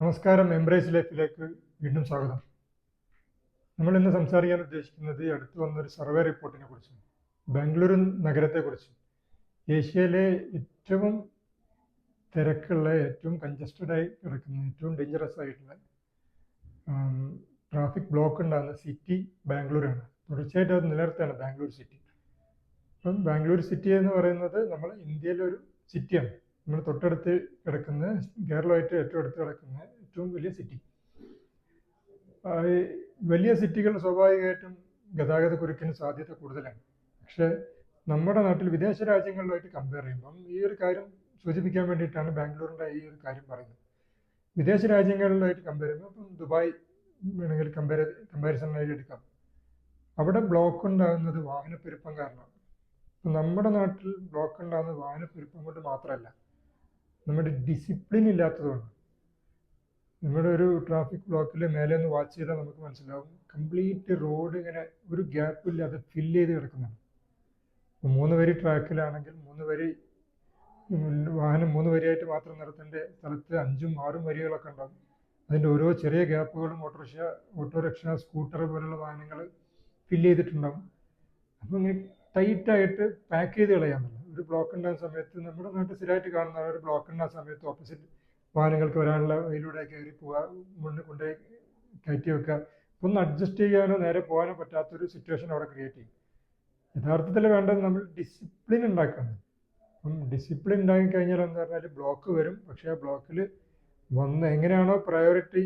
നമസ്കാരം എംബ്രേസ് ലൈഫിലേക്ക് വീണ്ടും സ്വാഗതം. നമ്മൾ ഇന്ന് സംസാരിക്കാൻ ഉദ്ദേശിക്കുന്നത് അടുത്ത് വന്നൊരു സർവേ റിപ്പോർട്ടിനെ കുറിച്ചാണ് ബാംഗ്ലൂരു നഗരത്തെക്കുറിച്ച്. ഏഷ്യയിലെ ഏറ്റവും തിരക്കുള്ള ഏറ്റവും കൺജസ്റ്റഡ് ആയി കിടക്കുന്ന ഏറ്റവും ഡേഞ്ചറസ് ആയിട്ടുള്ള ട്രാഫിക് ബ്ലോക്ക് ഉണ്ടാകുന്ന സിറ്റി ബാംഗ്ലൂരാണ്. തുടർച്ചയായിട്ട് അത് നിലനിർത്തുകയാണ് ബാംഗ്ലൂർ സിറ്റി അപ്പം ബാംഗ്ലൂർ സിറ്റി എന്ന് പറയുന്നത് നമ്മൾ ഇന്ത്യയിലെ ഒരു സിറ്റിയാണ് നമ്മൾ തൊട്ടടുത്ത് കിടക്കുന്ന കേരളമായിട്ട് ഏറ്റവും അടുത്ത് കിടക്കുന്ന ഏറ്റവും വലിയ സിറ്റി വലിയ സിറ്റികൾ സ്വാഭാവികമായിട്ടും ഗതാഗത കുരുക്കിന് സാധ്യത കൂടുതലാണ്. പക്ഷേ നമ്മുടെ നാട്ടിൽ വിദേശ രാജ്യങ്ങളിലായിട്ട് കമ്പയർ ചെയ്യുമ്പം ഈ ഒരു കാര്യം സൂചിപ്പിക്കാൻ വേണ്ടിയിട്ടാണ് ബാംഗ്ലൂരിന്റെ ഈ ഒരു കാര്യം പറയുന്നത്. വിദേശ രാജ്യങ്ങളിലായിട്ട് കമ്പയർ ചെയ്യുമ്പോൾ ഇപ്പം ദുബായ് വേണമെങ്കിൽ കമ്പയർ കമ്പാരിസണായിട്ട് എടുക്കാം. അവിടെ ബ്ലോക്ക് ഉണ്ടാകുന്നത് വാഹനപ്പെരുപ്പം കാരണമാണ്. നമ്മുടെ നാട്ടിൽ ബ്ലോക്ക് ഉണ്ടാകുന്നത് വാഹനപ്പെരുപ്പം കൊണ്ട് മാത്രമല്ല നമ്മുടെ ഡിസിപ്ലിൻ ഇല്ലാത്തതുകൊണ്ട്. നമ്മുടെ ഒരു ട്രാഫിക് ബ്ലോക്കിൽ മേലെ ഒന്ന് വാച്ച് ചെയ്താൽ നമുക്ക് മനസ്സിലാവും. കംപ്ലീറ്റ് റോഡ് ഇങ്ങനെ ഒരു ഗ്യാപ്പ് ഇല്ലാതെ ഫില്ല് ചെയ്ത് കിടക്കുന്നുണ്ട്. മൂന്ന് വരി ട്രാക്കിലാണെങ്കിൽ മൂന്ന് വരി വാഹനം മൂന്ന് വരിയായിട്ട് മാത്രം നിർത്തേണ്ട സ്ഥലത്ത് അഞ്ചും ആറും വരികളൊക്കെ ഉണ്ടാകും അതിന്റെ ഓരോ ചെറിയ ഗ്യാപ്പുകളും ഓട്ടോറിക്ഷ ഓട്ടോറിക്ഷ സ്കൂട്ടർ പോലുള്ള വാഹനങ്ങൾ ഫില്ല് ചെയ്തിട്ടുണ്ടാകും അപ്പം ഇങ്ങനെ ടൈറ്റായിട്ട് പാക്ക് ചെയ്ത് കളയാമെന്നുള്ളത് ഒരു ബ്ലോക്ക് ഉണ്ടാകുന്ന സമയത്ത് നമ്മുടെ നാട്ടിൽ സ്ഥിരമായിട്ട് കാണുന്ന ഒരു ബ്ലോക്ക് ഉണ്ടാകുന്ന സമയത്ത് ഓപ്പോസിറ്റ് വാഹനങ്ങൾക്ക് വരാനുള്ള അതിലൂടെ കയറി പോവുക മുന്നിൽ കൊണ്ടുപോയി കയറ്റി വെക്കുക. ഒന്ന് അഡ്ജസ്റ്റ് ചെയ്യാനോ നേരെ പോകാനോ പറ്റാത്തൊരു സിറ്റുവേഷൻ അവിടെ ക്രിയേറ്റ് ചെയ്യും. യഥാർത്ഥത്തിൽ വേണ്ടത് നമ്മൾ ഡിസിപ്ലിൻ ഉണ്ടാക്കണം. അപ്പം ഡിസിപ്ലിൻ ഉണ്ടാക്കി കഴിഞ്ഞാൽ എന്താ പറഞ്ഞാൽ ബ്ലോക്ക് വരും. പക്ഷേ ആ ബ്ലോക്കിൽ വന്ന് എങ്ങനെയാണോ പ്രയോറിറ്റി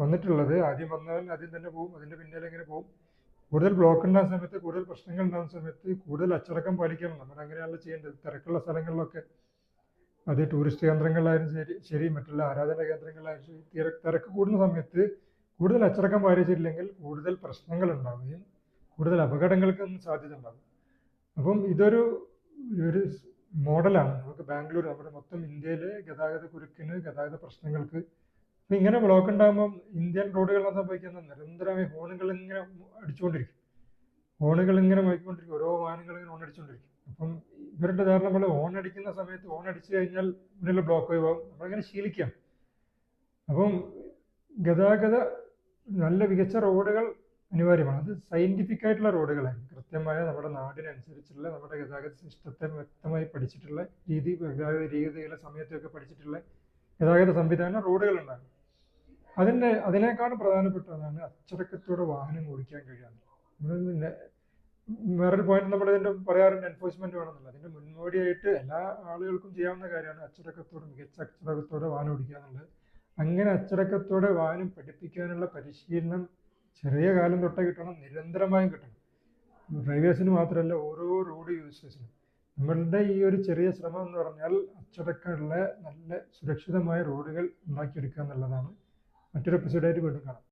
വന്നിട്ടുള്ളത് ആദ്യം വന്നവൻ ആദ്യം തന്നെ പോകും അതിന്റെ പിന്നാലെ എങ്ങനെ പോകും കൂടുതൽ ബ്ലോക്ക് ഉണ്ടാകുന്ന സമയത്ത് കൂടുതൽ പ്രശ്നങ്ങൾ ഉണ്ടാകുന്ന സമയത്ത് കൂടുതൽ അച്ചടക്കം പാലിക്കണം. നമ്മൾ അങ്ങനെയാണല്ലോ ചെയ്യേണ്ടത്. തിരക്കുള്ള സ്ഥലങ്ങളിലൊക്കെ അത് ടൂറിസ്റ്റ് കേന്ദ്രങ്ങളിലായാലും ശരി ശരി മറ്റുള്ള ആരാധന കേന്ദ്രങ്ങളിലായാലും ശരി തിര തിരക്ക് കൂടുന്ന സമയത്ത് കൂടുതൽ അച്ചടക്കം പാലിച്ചിട്ടില്ലെങ്കിൽ കൂടുതൽ പ്രശ്നങ്ങൾ ഉണ്ടാവുകയും കൂടുതൽ അപകടങ്ങൾക്ക് സാധ്യത ഉണ്ടാകും അപ്പം ഇതൊരു ഒരു മോഡലാണ്. നമുക്ക് ബാംഗ്ലൂർ നമ്മുടെ മൊത്തം ഇന്ത്യയിലെ ഗതാഗത കുരുക്കിന് ഗതാഗത പ്രശ്നങ്ങൾക്ക് അപ്പം ഇങ്ങനെ ബ്ലോക്ക് ഉണ്ടാകുമ്പം ഇന്ത്യൻ റോഡുകളിൽ സംഭവിക്കുന്ന നിരന്തരമായി ഹോണുകൾ ഇങ്ങനെ അടിച്ചുകൊണ്ടിരിക്കും. ഹോണുകൾ ഇങ്ങനെ മയക്കൊണ്ടിരിക്കും ഓരോ വാഹനങ്ങൾ ഇങ്ങനെ ഹോൺ അടിച്ചുകൊണ്ടിരിക്കും. അപ്പം ഇവരുടെ ധാരണ നമ്മൾ ഹോൺ അടിക്കുന്ന സമയത്ത് ഹോൺ അടിച്ചു കഴിഞ്ഞാൽ മുന്നിൽ ബ്ലോക്ക് പോകും നമ്മളിങ്ങനെ ശീലിക്കാം. അപ്പം ഗതാഗത നല്ല മികച്ച റോഡുകൾ അനിവാര്യമാണ്. അത് സയന്റിഫിക് ആയിട്ടുള്ള റോഡുകളായിരിക്കും കൃത്യമായ നമ്മുടെ നാടിനനുസരിച്ചുള്ള നമ്മുടെ ഗതാഗത സിസ്റ്റത്തെ വ്യക്തമായി പഠിച്ചിട്ടുള്ള രീതി ഗതാഗത രീതികളെ സമയത്തൊക്കെ പഠിച്ചിട്ടുള്ള ഗതാഗത സംവിധാന റോഡുകളുണ്ടാകും അതിന്റെ അതിനേക്കാളും പ്രധാനപ്പെട്ടതാണ് അച്ചടക്കത്തോടെ വാഹനം ഓടിക്കാൻ കഴിയാന്ന് വേറൊരു പോയിന്റ് നമ്മൾ ഇതിന്റെ പറയാറുണ്ട് എൻഫോഴ്സ്മെന്റ് വേണമെന്നുള്ളത് അതിന്റെ മുന്നോടിയായിട്ട് എല്ലാ ആളുകൾക്കും ചെയ്യാവുന്ന കാര്യമാണ് അച്ചടക്കത്തോടെ മികച്ച അച്ചടക്കത്തോടെ വാഹനം ഓടിക്കുക എന്നുള്ളത്. അങ്ങനെ അച്ചടക്കത്തോടെ വാഹനം പഠിപ്പിക്കാനുള്ള പരിശീലനം ചെറിയ കാലം തൊട്ടേ കിട്ടണം നിരന്തരമായും കിട്ടണം. ഡ്രൈവേഴ്സിന് മാത്രമല്ല ഓരോ റോഡ് യൂസേഴ്സിനും നമ്മളുടെ ഈ ഒരു ചെറിയ ശ്രമം എന്ന് പറഞ്ഞാൽ അച്ചടക്കമുള്ള നല്ല സുരക്ഷിതമായ റോഡുകൾ ഉണ്ടാക്കിയെടുക്കുക എന്നുള്ളതാണ്. മറ്റൊരു എപ്പിസോഡായിട്ട് വീണ്ടും കാണാം.